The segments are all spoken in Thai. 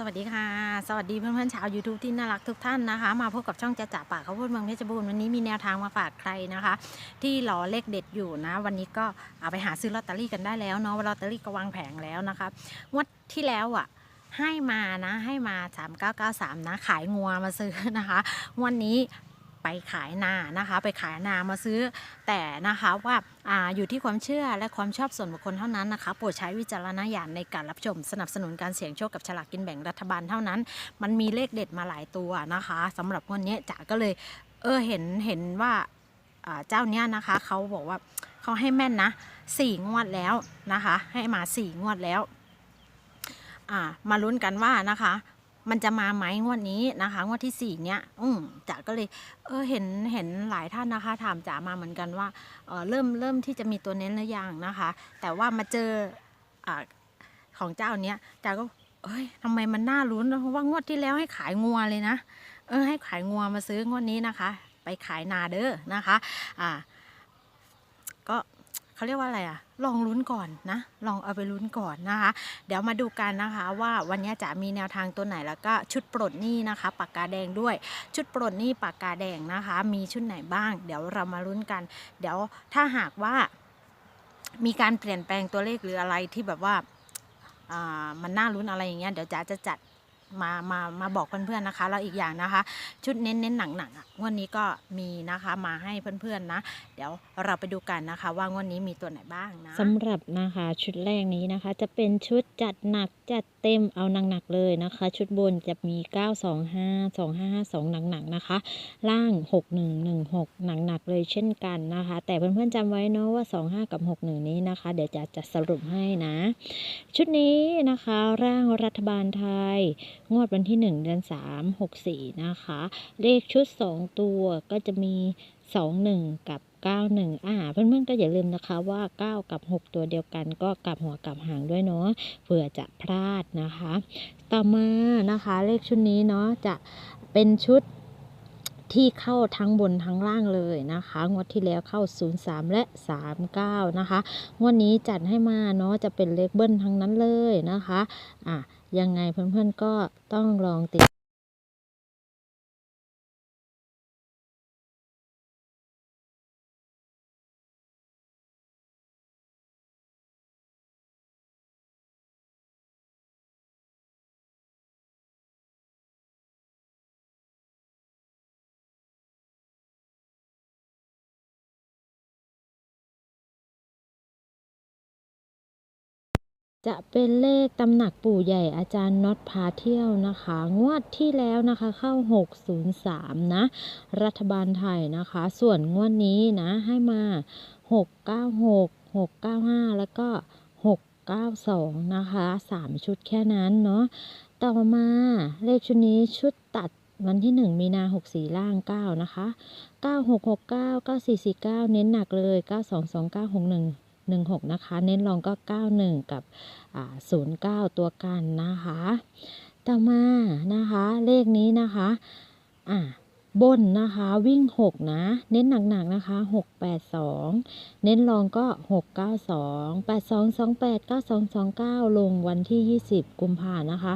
สวัสดีค่ะ สวัสดีเพื่อนๆชาว YouTube ที่น่ารักทุกท่านนะคะ มาพบกับช่องจะจ่าปากเขาพูดเมืองเพชรบูรณ์วันนี้มีแนวทางมาฝากใครนะคะ ที่รอเลขเด็ดอยู่นะ วันนี้ก็เอาไปหาซื้อลอตเตอรี่กันได้แล้วเนาะลอตเตอรี่ก็วางแผงแล้วนะคะงวดที่แล้วอะให้มานะให้มา 3993 นะ ขายงัวมาซื้อนะคะ วันนี้ ไปขายนานะคะ ไปขายนามาซื้อ แต่นะคะว่าอาอยู่ที่ความเชื่อและความชอบส่วนบุคคลเท่านั้นนะคะโปรดใช้วิจารณญาณในการรับชมสนับสนุนการเสี่ยงโชคกับฉลากกินแบ่งรัฐบาลเท่านั้น มันมีเลขเด็ดมาหลายตัวนะคะสำหรับวันนี้จ๋าก็เลย เออเห็นเห็นว่าาเจ้าเนี้ยนะคะเขาบอกว่าเขาให้แม่นนะสี่งวดแล้วนะคะ ให้มาสี่งวดแล้วมาลุ้นกันว่านะคะ มันจะมาไหมงวดนี้นะคะงวดที่สี่เนี้ยอืมจ๋าก็เลยเออเห็นเห็นหลายท่านนะคะ ถามจ๋ามาเหมือนกันว่าเออเริ่มเริ่มที่จะมีตัวเน้นหรือยังนะคะ แต่ว่ามาเจออ่าของเจ้าเนี้ยจ๋าก็เอ้ยทำไมมันน่าลุ้นะเพราะว่างวดที่แล้วให้ขายงัวเลยนะเออให้ขายงัวมาซื้องวดนี้นะคะ ไปขายนาเด้อนะคะ อ่า เขาเรียกว่าอะไรอะลองลุ้นก่อนนะ ลองเอาไปลุ้นก่อนนะคะ เดี๋ยวมาดูกันนะคะว่าวันนี้จะมีแนวทางตัวไหนแล้วก็ชุดปลดหนี้นะคะปากกาแดงด้วย ชุดปลดหนี้ปากกาแดงนะคะ มีชุดไหนบ้าง เดี๋ยวเรามาลุ้นกัน เดี๋ยวถ้าหากว่า มีการเปลี่ยนแปลงตัวเลขหรืออะไรที่แบบว่าอ่ามันน่าลุ้นอะไรอย่างเงี้ยเดี๋ยวจ๋าจะจัด มามามาบอกเพื่อนๆนะคะ แล้วอีกอย่างนะคะ ชุดเน้นเน้นหนักๆอะงวันนี้ก็มีนะคะมาให้เพื่อนๆนะ เดี๋ยวเราไปดูกันนะคะ ว่างวันนี้มีตัวไหนบ้างนะสำหรับนะคะชุดแรกนี้นะคะ จะเป็นชุดจัดหนักจัดเต็มเอาหนักๆเลยนะคะ ชุดบนจะมี 925 2552หนักๆนะคะ ล่าง 6116หนักๆเลยเช่นกันนะคะ แต่เพื่อนๆจำไว้เนาะว่า 25 กับ 61 นี้นะคะ เดี๋ยวจะจะสรุปให้นะ ชุดนี้นะคะร่างรัฐบาลไทย งวดวันที่ 1 เดือน3 64 นะคะ เลขชุด 2 ตัวก็จะมี 21 กับ 91 อ่า เพื่อนๆก็อย่าลืมนะคะว่า 9 กับ 6 ตัวเดียวกันก็กลับหัวกลับหางด้วยเนาะเผื่อจะพลาดนะคะ ต่อมานะคะเลขชุดนี้เนาะจะเป็นชุดที่เข้าทั้งบนทั้งล่างเลยนะคะ งวดที่แล้วเข้า 03 และ 39 นะคะ งวดนี้จัดให้มาเนาะจะเป็นเลขเบิ้ลทั้งนั้นเลยนะคะ อะ ยังไงเพื่อนๆก็ต้องลองติด จะเป็นเลขตำหนักปู่ใหญ่อาจารย์น็อตพาเที่ยวนะคะ งวดที่แล้วนะคะเข้า 603 นะ รัฐบาลไทยนะคะ ส่วนงวดนี้นะให้มา 696 695 แล้วก็ 692 นะคะ 3 ชุดแค่นั้นเนาะต่อมาเลขชุดนี้ชุดตัดวันที่ 1 มีนา 64 ล่าง 9 นะคะ 9669 9449 เน้นหนักเลย 922961 16 นะคะ เน้นรองก็ 91 กับ 09 ตัวกันนะคะ ต่อมานะคะเลขนี้นะคะอ่าบนนะคะวิ่ง 6 นะ เน้นหนักๆนะคะ 682 เน้นรองก็ 692 8228 9229 ลงวันที่ 20 กุมภานะคะ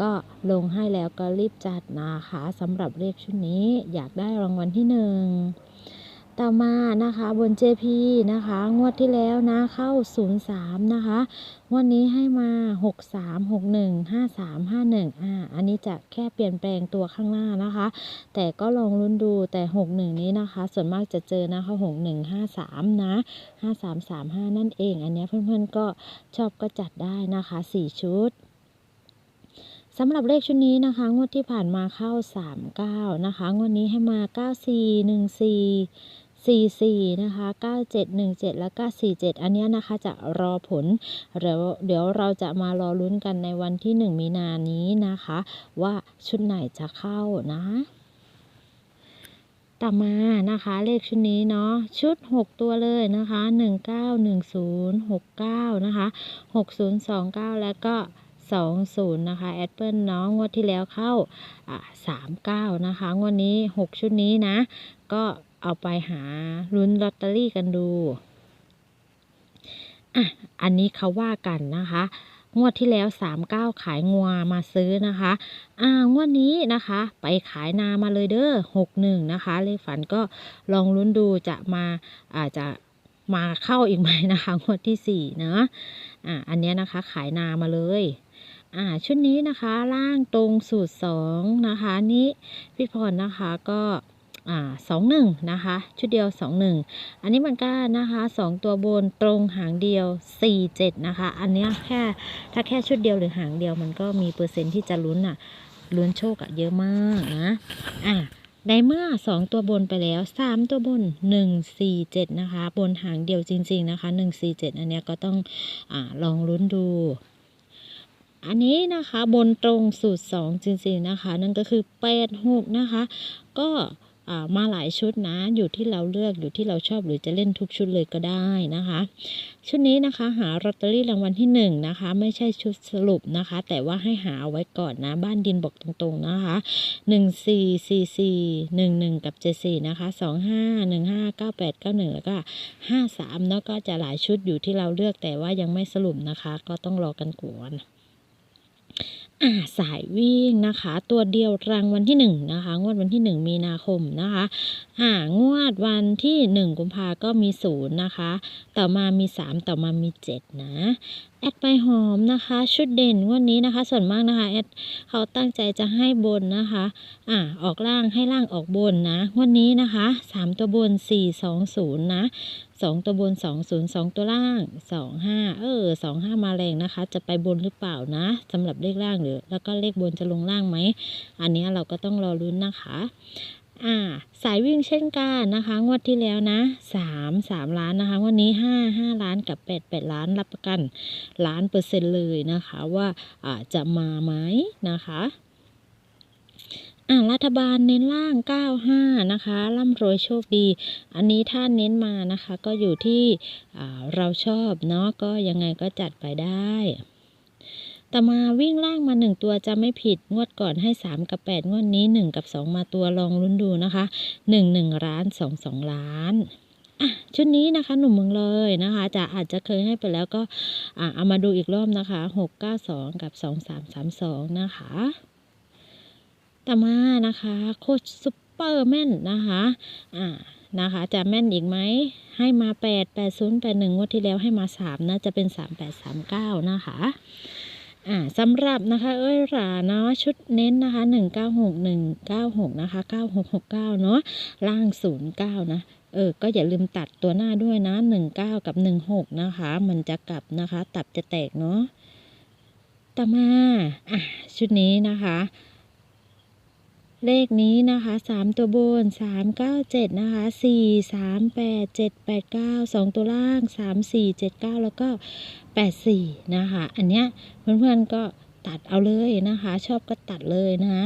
ก็ลงให้แล้วก็รีบจัดนะคะสำหรับเลขชุดนี้อยากได้รางวัลที่หนึ่ง ต่อมานะคะบน JP นะคะ งวดที่แล้วนะเข้า 03 นะคะ งวดนี้ให้มา 63 61 53 51อ่าอันนี้จะแค่เปลี่ยนแปลงตัวข้างหน้านะคะ แต่ก็ลองลุ้นดูแต่ 61 นี้นะคะ ส่วนมากจะเจอนะคะ 61 53 นะ 53 35 นั่นเอง อันนี้เพื่อนๆก็ชอบก็จัดได้นะคะ 4 ชุดสำหรับเลขชุดนี้นะคะ งวดที่ผ่านมาเข้า 39 นะคะ งวดนี้ให้มา 94 14 44นะคะ97 17 แล้วก็47 อันนี้นะคะจะรอผลเดี๋ยวเดี๋ยวเราจะมารอลุ้นกันในวันที่ 1 มีนานี้นะคะ ว่าชุดไหนจะเข้านะต่อมานะคะเลขชุดนี้เนาะชุด 6 ตัวเลยนะคะ1910 69นะคะ6029 แล้วก็ 20 นะคะแอดเปิลเนาะงวดที่แล้วเข้าอ่า39 นะคะ งวดนี้ 6 ชุดนี้นะ ก็ เอาไปหาลุ้นลอตเตอรี่กันดู อะ อันนี้เขาว่ากันนะคะ งวดที่แล้วสามเก้าขายงัวมาซื้อนะคะ อ่างวดนี้นะคะ ไปขายนามาเลยเด้อหกหนึ่งนะคะ เลขฝันก็ลองลุ้นดูจะมาอาจจะมาเข้าอีกไหมนะคะ งวดที่สี่เนาะอ่าอันนี้นะคะขายนามาเลยอ่าชุดนี้นะคะล่างตรงสูตรสองนะคะ นี่พี่พรนะคะก็ อ่าสองหนึ่งนะคะ ชุดเดียวสองหนึ่งอันนี้มันก็นะคะสองตัวบนตรงหางเดียวสี่เจ็ดนะคะ อันนี้แค่ถ้าแค่ชุดเดียวหรือหางเดียวมันก็มีเปอร์เซ็นต์ที่จะลุ้นอะลุ้นโชคอะเยอะมากนะอะในเมื่อสองตัวบนไปแล้วสามตัวบนหนึ่งสี่เจ็ดนะคะ บนหางเดียวจริง ๆ นะคะหนึ่งสี่เจ็ดอันนี้ก็ต้องอ่าลองลุ้นดู อันนี้นะคะบนตรงสูตร 2 จริง ๆ นะคะ นั่นก็คือ 8 6 นะคะ ก็ มาหลายชุดนะ อยู่ที่เราเลือกอยู่ที่เราชอบหรือจะเล่นทุกชุดเลยก็ได้นะคะ ชุดนี้นะคะหาลอตเตอรี่รางวัลที่1นะคะ ไม่ใช่ชุดสรุปนะคะ แต่ว่าให้หาเอาไว้ก่อนนะ บ้านดินบอกตรงๆนะคะ 1 4 4 4 1 1 กับ 74 นะคะ 2 5 1 5 9 8 9 1 แล้วก็ 5 3 แล้วก็จะหลายชุดอยู่ที่เราเลือกแต่ว่ายังไม่สรุปนะคะ ก็ต้องรอกันก่อน สายวิ่งนะคะ ตัวเดียวรางวันที่หนึ่งนะคะ งวดวันที่หนึ่งมีนาคมนะคะอ่างวดวันที่หนึ่งกุมภาก็มีศูนย์นะคะ ต่อมามีสามต่อมามีเจ็ดนะ แอดไปหอมนะคะ ชุดเด่นวดนี้นะคะ ส่วนมากนะคะแอดเขาตั้งใจจะให้บนนะคะ อ่าออกล่างให้ล่างออกบนนะวดนี้นะคะสามตัวบนสี่สองศูนย์นะสองตัวบนสองศูนย์สองตัวล่างสองห้าเออสองห้ามาแรงนะคะ จะไปบนหรือเปล่านะสำหรับเลขล่างหรือ แล้วก็เลขบนจะลงล่างไหม อันนี้เราก็ต้องรอลุ้นนะคะ อ่าสายวิ่งเช่นกันนะคะ งวดที่แล้วนะสามสามล้านนะคะวันนี้ห้าห้าล้านกับแปดแปดล้านรับประกันล้านเปอร์เซ็นต์เลยนะคะว่าอ่าจะมาไหมนะคะอ่ารัฐบาลเน้นล่าง 95 นะคะร่ำรวยโชคดี อันนี้ถ้าเน้นมานะคะ ก็อยู่ที่เราชอบเนาะก็ยังไงก็จัดไปได้ ต่มาวิ่งล่างมาหนึ่งตัวจะไม่ผิดงวดก่อนให้3กับ8งวดนี้1กับ2มาตัวลองลุ้นดูนะคะ1 1ล้าน2 2ล้านอะชุดนี้นะคะหนุ่มเมืองเลยนะคะจะอาจจะเคยให้ไปแล้วก็อ่าเอามาดูอีกรอบนะคะ692กับ2332นะคะต่อมานะคะโคชซุปเปอร์แม่นนะคะอ่านะคะจะแม่นอีกไหมให้มา8 8 0 8 1งวดที่แล้วให้มา3นะจะเป็น3 8 3 9นะคะ อ่าสำหรับนะคะ เอ้ยหราเนาะชุดเน้นนะคะ 196 196 นะคะ 9669 เนาะล่าง 09 นะเออ ก็อย่าลืมตัดตัวหน้าด้วยนะ 19 กับ 16 นะคะ มันจะกลับนะคะ ตับจะแตกเนาะต่อมา อะ ชุดนี้นะคะ เลขนี้นะคะสามตัวบนสามเก้าเจ็ดนะคะสี่สามแปดเจ็ดแปดเก้าสองตัวล่างสามสี่เจ็ดเก้าแล้วก็แปดสี่นะคะ อันเนี้ยเพื่อนๆก็ตัดเอาเลยนะคะ ชอบก็ตัดเลยนะ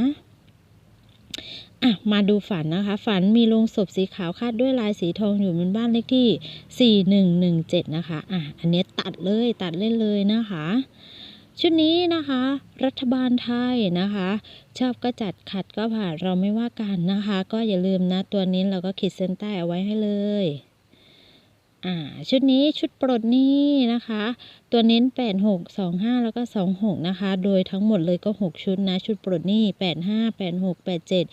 อะมาดูฝันนะคะ ฝันมีโลงศพสีขาวคาดด้วยลายสีทองอยู่บนบ้านเลขที่สี่หนึ่งหนึ่งเจ็ดนะคะอะอันเนี้ยตัดเลยตัดเล่นเลยนะคะ ชุดนี้นะคะ รัฐบาลไทยนะคะ ชอบก็จัดขัดก็ผ่านเราไม่ว่ากันนะคะ ก็อย่าลืมนะตัวนี้เราก็ขีดเส้นใต้เอาไว้ให้เลยอ่าชุดนี้ชุดปลดนี้นะคะ ตัวเน้น 8 6 2 5 แล้วก็ 2 6 นะคะ โดยทั้งหมดเลยก็ 6 ชุดนะ ชุดปลดนี้ 8 5 8 6 8 7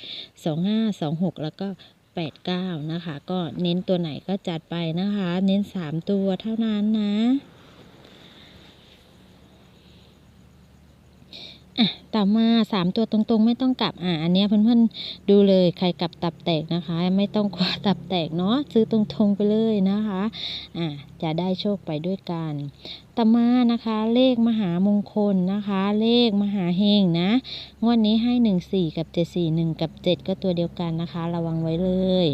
2 5 2 6 แล้วก็ 8 9 นะคะ ก็เน้นตัวไหนก็จัดไปนะคะ เน้น 3 ตัวเท่านั้นนะ อะต่อมาสามตัวตรงๆ ไม่ต้องกลับอะอันนี้เพื่อนๆดูเลยใครกลับตับแตกนะคะ ไม่ต้องกลัวตับแตกเนาะซื้อตรงๆไปเลยนะคะอะจะได้โชคไปด้วยกันต่อมานะคะเลขมหามงคลนะคะ เลขมหาเฮงนะงวดนี้ให้หนึ่งสี่กับเจ็ดสี่หนึ่งกับเจ็ดก็ตัวเดียวกันนะคะ ระวังไว้เลย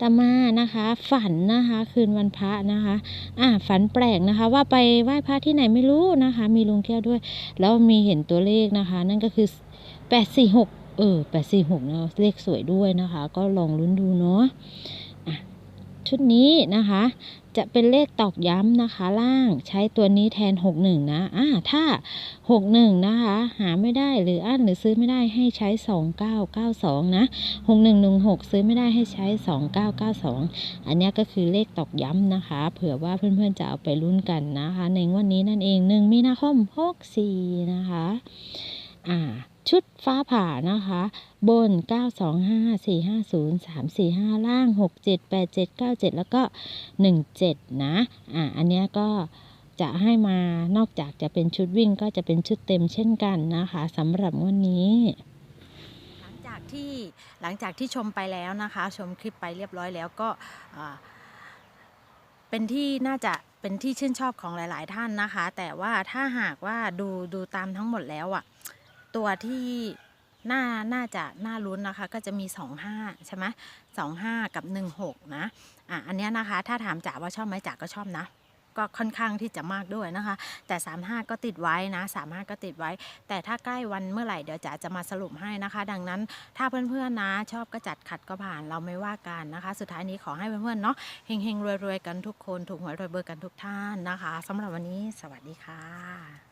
ตมานะคะ ฝันนะคะ คืนวันพระนะคะ อ่าฝันแปลกนะคะ ว่าไปไหว้พระที่ไหนไม่รู้นะคะ มีลุงเที่ยวด้วย แล้วมีเห็นตัวเลขนะคะ นั่นก็คือแปดสี่หกเออแปดสี่หกเนาะเลขสวยด้วยนะคะ ก็ลองลุ้นดูเนาะชุดนี้นะคะ จะเป็นเลขตอกย้ำนะคะ ล่างใช้ตัวนี้แทน 61 นะอ่าถ้า 61 นะคะ หาไม่ได้หรืออั้นหรือซื้อไม่ได้ให้ใช้ 2992 นะ 6116 ซื้อไม่ได้ให้ใช้ 2992 อันนี้ก็คือเลขตอกย้ำนะคะ เผื่อว่าเพื่อนๆจะเอาไปลุ้นกันนะคะ ในวันนี้นั่นเอง 1 มีนาคม 64 นะคะ อ่า ชุดฟ้าผ่านะคะ บน 925 450 345 ล่าง 67 87 97 แล้วก็ 17 นะ อ่าอันเนี้ยก็จะให้มานอกจากจะเป็นชุดวิ่งก็จะเป็นชุดเต็มเช่นกันนะคะสำหรับงวันนี้หลังจากที่หลังจากที่ชมไปแล้วนะคะ ชมคลิปไปเรียบร้อยแล้วก็อ่าเป็นที่น่าจะเป็นที่ชื่นชอบของหลาย ๆ ท่านนะคะ แต่ว่าถ้าหากว่าดูดูตามทั้งหมดแล้วอะ ตัวที่น่าน่าจะน่าลุ้นนะคะก็จะมี 25 ใช่ไหม25กับ 16 นะอะอันเนี้ยนะคะ ถ้าถามจ๋าว่าชอบไหมจ๋าก็ชอบนะ ก็ค่อนข้างที่จะมากด้วยนะคะ แต่ 35 ก็ติดไว้นะ 35 ก็ติดไว้ แต่ถ้าใกล้วันเมื่อไหร่เดี๋ยวจ๋าจะมาสรุปให้นะคะ ดังนั้นถ้าเพื่อนๆนะ ชอบก็จัดขัดก็ผ่านเราไม่ว่ากันนะคะ สุดท้ายนี้ขอให้เพื่อนๆเนาะเฮงๆรวยๆกันทุกคนถูกหวยรวยเบอร์กันทุกท่านนะคะสำหรับวันนี้สวัสดีค่ะ